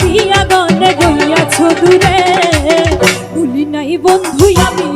দিয়া গনে গইয়াছ দূরে। ভুলি নাই বন্ধু আমি